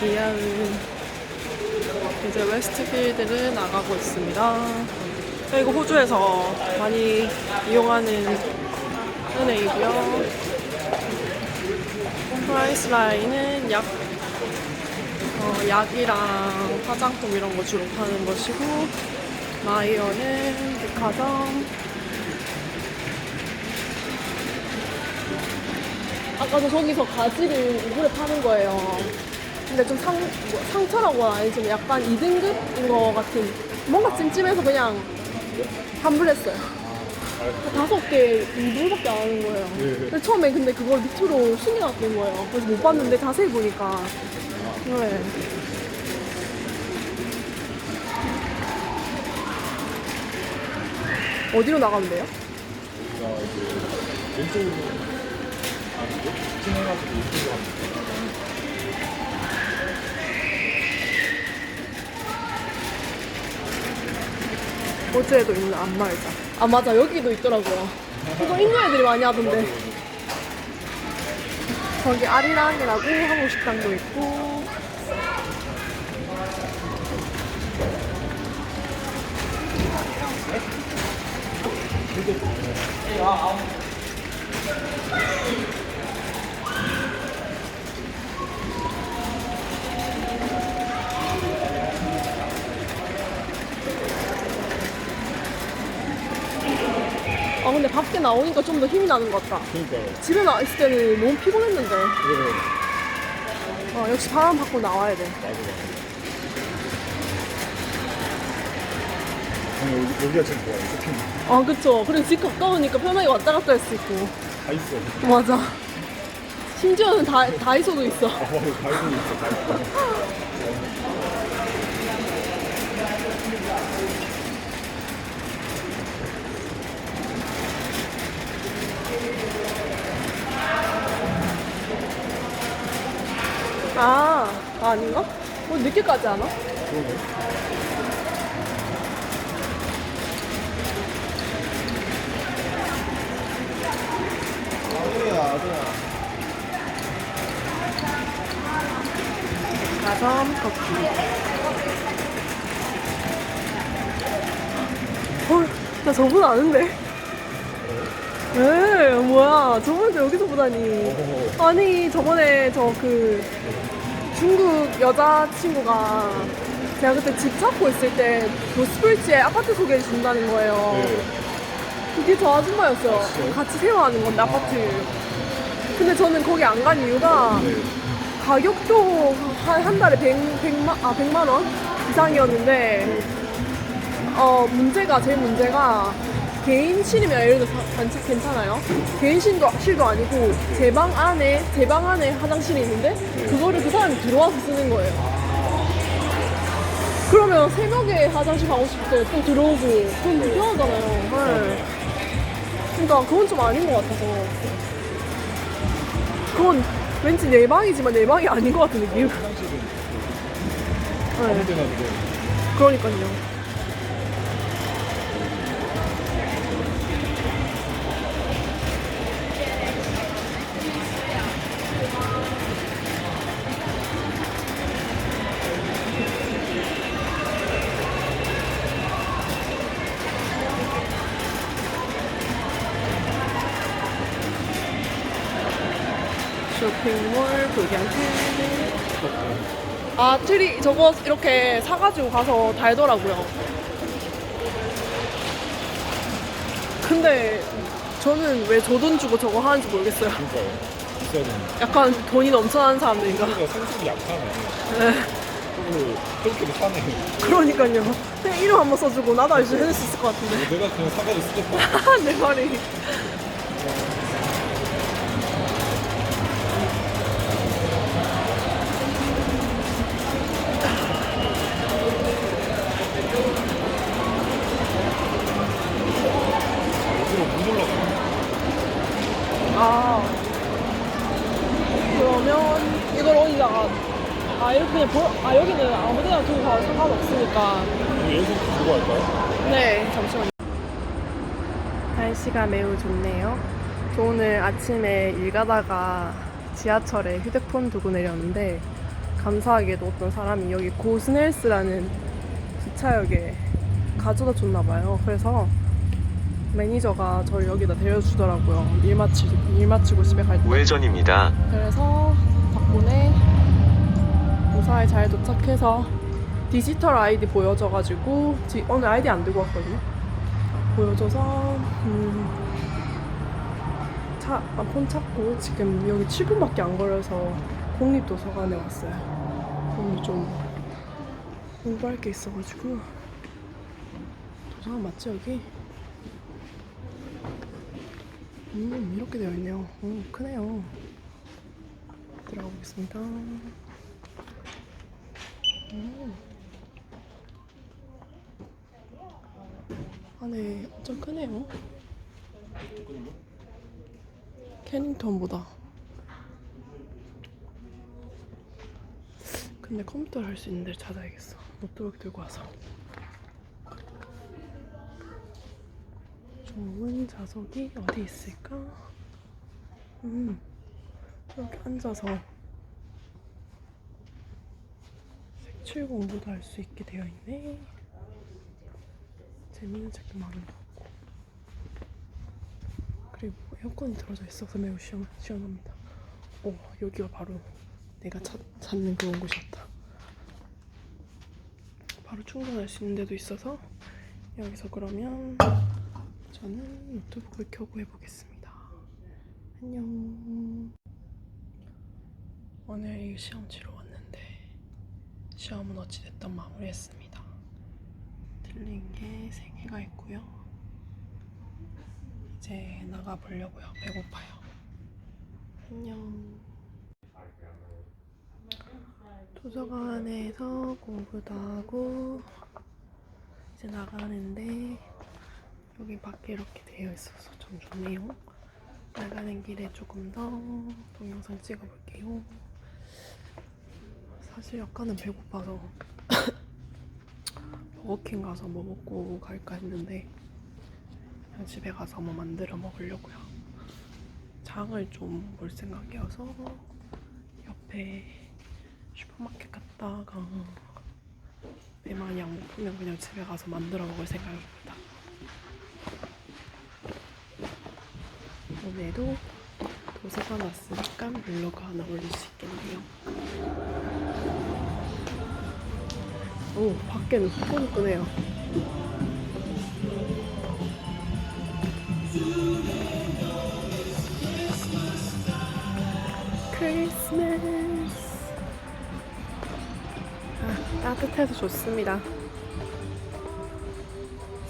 귀여운 이제 웨스트필드를 나가고 있습니다. 그리고 호주에서 많이 이용하는 은행이고요. 프라이스 라인은 약, 어, 약이랑 화장품 이런 거 주로 파는 것이고, 마이어는 백화점. 아까도 저기서 가지를 우물에 파는 거예요. 근데 좀 상, 뭐 상처라고 아니지만 약간 2등급인 거 같은, 뭔가 찜찜해서 그냥 환불했어요. 다섯 개 이불밖에 안 하는 거예요. 근데 처음에 근데 그걸 밑으로 숨겨놨던 거예요. 그래서 못 봤는데 자세히 보니까. 네. 어디로 나가면 돼요? 자 이제 왼쪽으로 아니죠? 진행하시고 이쪽으로 합니다. 호주에도 있는 안마의자. 아 맞아 여기도 있더라고요. 이거 인도 애들이 많이 하던데. 저기 아리랑이라고 한국 식당도 있고. 아 근데 밖에 나오니까 좀 더 힘이 나는 것 같다. 그러니까요. 집에 나 있을 때는 너무 피곤했는데. 네. 어, 역시 바람 받고 나와야 돼. 맞아 여기, 여기가 제일 좋아요. 쇼핑. 아 그쵸. 그리고 집 가까우니까 편하게 왔다 갔다 할 수 있고. 다 있어. 맞아. 심지어는 다, 다이소도 있어. 아, 맞아. 다이소 있어. 다이소. 아, 아 아닌가? 뭐 늦게까지 하나? 그러네. 가점 커피. 헐, 나 저분 아는데? 에 뭐야. 저분도 여기서 보다니. 오. 아니, 저번에 저 그 중국 여자친구가 제가 그때 집 찾고 있을 때 로스브리지에 아파트 소개해 준다는 거예요. 네. 그게 저 아줌마였어요. 진짜요? 같이 세워하는 건데, 아파트. 근데 저는 거기 안 간 이유가 네. 가격도 한, 한 달에 100, 100만, 아, 100만 원 이상이었는데, 어, 문제가, 제일 문제가, 개인 실이면 예를 들어서 단체 괜찮아요? 개인 실도, 실도 아니고, 제 방 안에, 제 방 안에 화장실이 있는데, 그거를 그 사람이 들어와서 쓰는 거예요. 그러면 새벽에 화장실 가고 싶을 때 또 들어오고, 그건 불편하잖아요. 네. 그러니까 그건 좀 아닌 것 같아서. 그건 왠지 내 방이지만 내 방이 아닌 것 같은 느낌. 화장실은 네. 아무 데나 그래. 그러니까요. 쇼핑몰 불경트 아 트리 저거 이렇게 사가지고 가서 달더라고요. 근데 저는 왜 저 돈 주고 저거 하는지 모르겠어요. 그러니까요. 비싸야 되는데. 약간 돈이 넘쳐나는 사람들인가? 그러니까 생각이 약하네. 네, 저거 그렇게도 사네. 그러니까요. 그냥 이름 한번 써주고 나도 알수 해줄 수 있을 것 같은데. 내가 그냥 사가지고 쓰겠다. 내 말이. 아. 그러면 이걸 어디다가 아 이렇게 그냥 보, 아 여기는 아무데나 두고 가도 상관없으니까 여기서 두고 할까요? 네, 잠시만요. 날씨가 매우 좋네요. 저 오늘 아침에 일 가다가 지하철에 휴대폰 두고 내렸는데 감사하게도 어떤 사람이 여기 고스넬스라는 기차역에 가져다 줬나 봐요. 그래서 매니저가 저를 여기다 데려주더라고요. 일 마치 일 마치고 집에 갈 때. 우회전입니다. 그래서 덕분에 무사히 잘 도착해서 디지털 아이디 보여줘가지고 지- 오늘 아이디 안 들고 왔거든요. 보여줘서 음, 차, 아, 폰 찾고 지금 여기 7분밖에 안 걸려서 공립도서관에 왔어요. 오늘 좀 공부할 게 있어가지고 도서관 맞지 여기? 음 이렇게 되어 있네요. 음 크네요. 들어가 보겠습니다. 음. 안에 엄청 크네요. 캐닝턴보다. 근데 컴퓨터를 할 수 있는 데를 찾아야겠어. 노트북 들고 와서. 좋은 좌석이 어디 있을까? 음. 이렇게 앉아서 색칠 공부도 할 수 있게 되어 있네. 재밌는 책도 많은 것 같고. 그리고 에어컨이 틀어져 있어서 매우 시원, 시원합니다. 오, 여기가 바로 내가 찾, 찾는 그런 곳이었다. 바로 충전할 수 있는 데도 있어서 여기서 그러면 저는 노트북을 켜고 해보겠습니다. 안녕. 오늘 시험 치러 왔는데 시험은 어찌됐든 마무리했습니다. 틀린 게 3개가 있고요. 이제 나가 보려고요. 배고파요. 안녕. 도서관에서 공부도 하고 이제 나가는데 여기 밖에 이렇게 되어 있어서 참 좋네요. 나가는 길에 조금 더 동영상 찍어볼게요. 사실 약간은 배고파서 버거킹 가서 뭐 먹고 갈까 했는데 그냥 집에 가서 뭐 만들어 먹으려고요. 장을 좀 볼 생각이어서 옆에 슈퍼마켓 갔다가 배 많이 안 고프면 그냥 집에 가서 만들어 먹을 생각입니다. 오늘도 도서관 왔으니까 블로그 하나 올릴 수 있겠네요. 오, 밖에는 끄네요. 크리스마스. 아, 따뜻해서 좋습니다.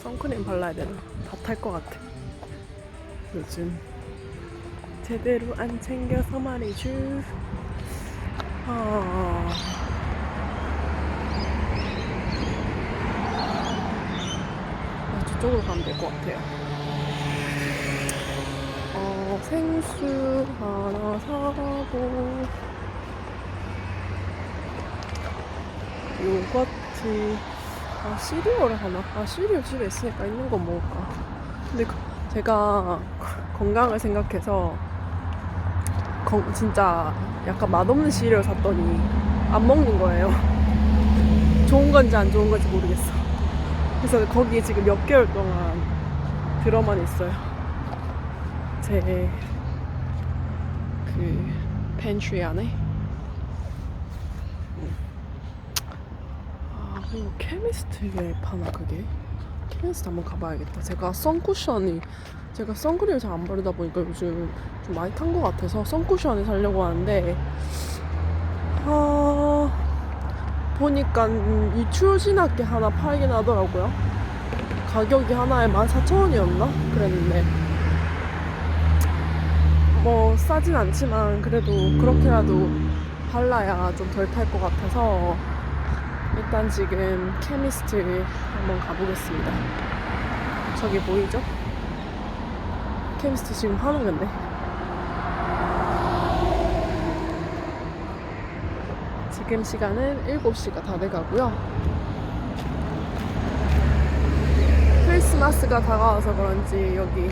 선크림 발라야 되나? 다 탈 것 같아. 요즘 제대로 안 챙겨서 말이죠. 아. 아, 저쪽으로 가면 될 것 같아요. 어, 생수 하나 사고, 요거트, 아, 시리얼을 하나? 아, 시리얼 집에 있으니까 있는 거 먹을까. 근데 그- 제가 건강을 생각해서, 건- 진짜 약간 맛없는 시리얼 샀더니 안 먹는 거예요. 좋은 건지 안 좋은 건지 모르겠어. 그래서 거기에 지금 몇 개월 동안 들어만 있어요. 제그 팬트리 안에. 음. 아 그리고 케미스트에 파나 그게? 케미스트 한번 가봐야겠다. 제가 선쿠션이 제가 선크림을 잘 안 바르다 보니까 요즘 좀 많이 탄 것 같아서 선쿠션을 사려고 하는데 아 보니까 이 추진학게 하나 팔긴 하더라고요. 가격이 하나에 14,000원이었나? 그랬는데 뭐 싸진 않지만 그래도 그렇게라도 발라야 좀 덜 탈 것 같아서 일단 지금 케미스트 한번 가보겠습니다. 저기 보이죠? 케미스트 지금 하는 건데. 지금 시간은 7시가 다 돼가고요. 크리스마스가 다가와서 그런지 여기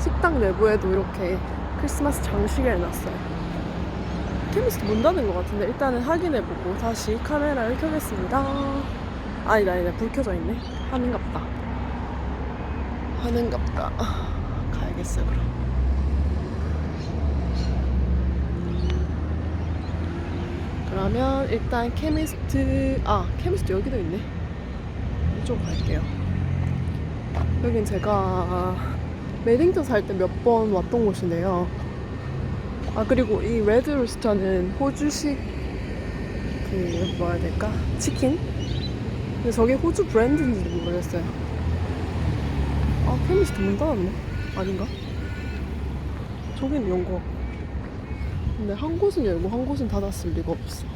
식당 내부에도 이렇게 크리스마스 장식을 해놨어요. 케미스트 문 닫은 것 같은데 일단은 확인해보고 다시 카메라를 켜겠습니다. 아니다 아니다 불 켜져 있네. 하는갑다. 하는갑다. 가야겠어요 그럼. 그러면 일단 케미스트 아 케미스트 여기도 있네. 이쪽 갈게요. 여긴 제가 메딩턴 살 때 몇 번 왔던 곳인데요. 아 그리고 이 레드로스터는 호주식 그 뭐라 해야 될까 치킨? 근데 저게 호주 브랜드인지도 모르겠어요. 아 케미스트 문 닫았네? 아닌가? 저긴 연거. 근데 한 곳은 열고 한 곳은 닫았을 리가 없어.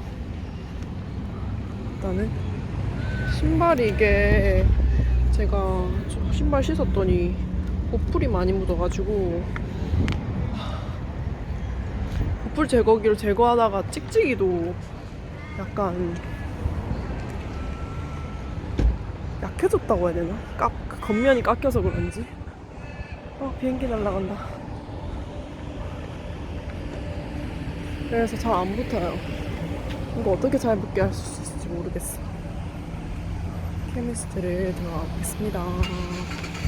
일단은 신발이 이게 제가 저 신발 씻었더니 보풀이 많이 묻어가지고 보풀 제거기로 제거하다가 찍찍이도 약간 약해졌다고 해야 되나? 깎, 그 겉면이 깎여서 그런지? 어 비행기 날아간다. 그래서 잘 안 붙어요. 이거 어떻게 잘 붙게 할 수 있을지 모르겠어. 케미스트를 들어가 보겠습니다